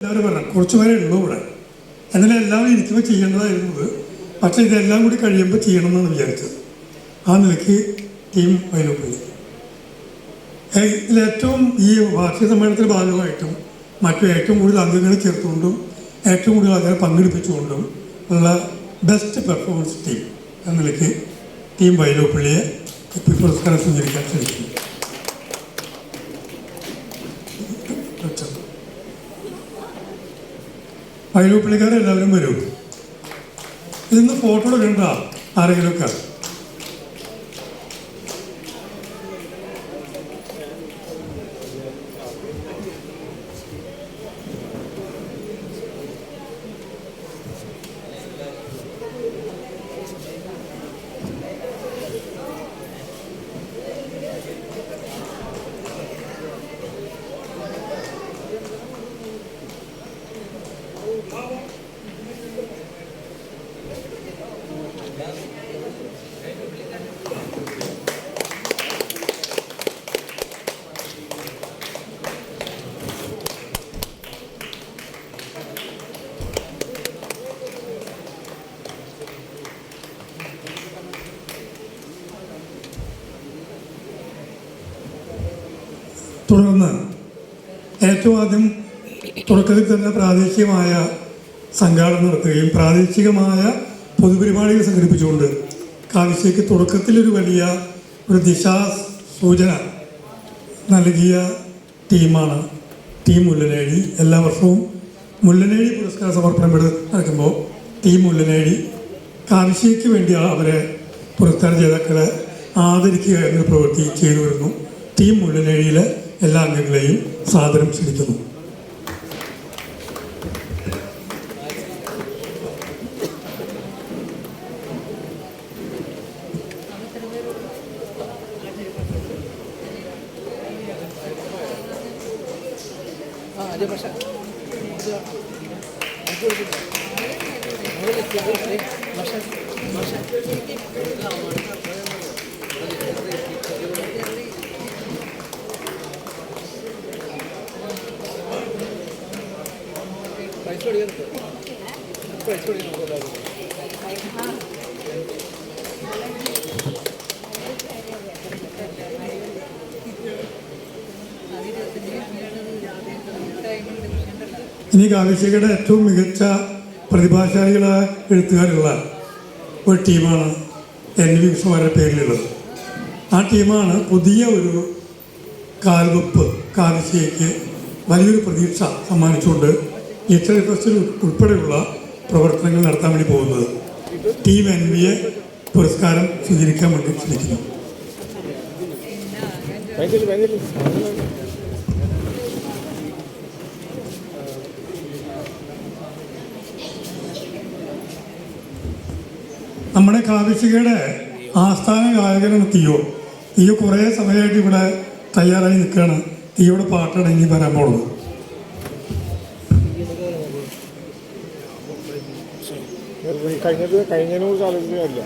എല്ലാവരും പറഞ്ഞു കുറച്ച് പേരെ ഉള്ളൂ ഇവിടെ. എന്നാലും എല്ലാവരും ഇരിക്കുമ്പോൾ ചെയ്യേണ്ടതായിരുന്നത് പക്ഷേ ഇതെല്ലാം കൂടി കഴിയുമ്പോൾ ചെയ്യണം എന്നാണ് വിചാരിച്ചത്. ആ നിലയ്ക്ക് ടീം വൈലോപ്പള്ളി ഇതിലേറ്റവും ഈ വാർഷിക സമ്മേളനത്തിന്റെ ഭാഗമായിട്ടും മറ്റു ഏറ്റവും കൂടുതൽ അംഗങ്ങളെ ചേർത്തുകൊണ്ടും ഏറ്റവും കൂടുതൽ ആൾക്കാരെ പങ്കെടുപ്പിച്ചുകൊണ്ടും ഉള്ള ബെസ്റ്റ് പെർഫോമൻസ് ടീം എന്ന നിലയ്ക്ക് ടീം വൈലോപ്പള്ളിയെ പുരസ്കാരം സ്വീകരിക്കാൻ ക്ഷണിക്കുന്നു വൈലോപ്പള്ളിക്കാരെല്ലാവരും വരും. ഇന്ന് ഫോട്ടോ എടുക്കണ്ട ആരെങ്കിലുമൊക്കെ. തുടർന്ന് ഏറ്റവും ആദ്യം തുടക്കത്തിൽ തന്നെ പ്രാദേശികമായ സംഘാടനം നടത്തുകയും പ്രാദേശികമായ പൊതുപരിപാടികൾ സംഘടിപ്പിച്ചുകൊണ്ട് കാവശ്യയ്ക്ക് തുടക്കത്തിലൊരു വലിയ ഒരു ദിശാ സൂചന നൽകിയ ടീമാണ് ടീം മുല്ലനേഴി എല്ലാ വർഷവും മുല്ലനേഴി പുരസ്കാര സമർപ്പണം ഇവിടെ നടക്കുമ്പോൾ ടീം മുല്ലനേഴി കാവശ്യയ്ക്ക് വേണ്ടി അവരെ പുരസ്കാര ജേതാക്കളെ ആദരിക്കുക എന്നൊരു പ്രവൃത്തി ചെയ്തു വരുന്നു ടീം മുല്ലനേഴിയിലെ എല്ലാ അംഗങ്ങളെയും സാദരം ക്ഷണിക്കുന്നു. അതെ പക്ഷേ ഇനി കാവശ്യകയുടെ ഏറ്റവും മികച്ച പ്രതിഭാശാലികളായ എഴുത്തുകാരുള്ള ഒരു ടീമാണ് എൻ വി കൃഷ്ണമാരുടെ പേരിലുള്ളത്. ആ ടീമാണ് പുതിയ ഒരു കാൽവെപ്പ് കാവശ്യയ്ക്ക് വലിയൊരു പ്രതീക്ഷ സമ്മാനിച്ചുകൊണ്ട് ലിറ്റററി ഫെസ്റ്റിൽ ഉൾപ്പെടെയുള്ള പ്രവർത്തനങ്ങൾ നടത്താൻ വേണ്ടി പോകുന്നത് ടീം എൻ വിയെ പുരസ്കാരം സ്വീകരിക്കാൻ വേണ്ടി ശ്രമിക്കുന്നു. നമ്മുടെ കാവിശികയുടെ ആസ്ഥാന ഗായകനാണ് തീയോ തീയോ കുറേ സമയമായിട്ട് ഇവിടെ തയ്യാറായി നിൽക്കുകയാണ്. തീയോടെ പാട്ടാണ് ഇനി വരാൻ പോകുന്നത്. കഴിഞ്ഞത് കഴിഞ്ഞതിനെ കുറിച്ച് ആലോചിക്കുന്നില്ല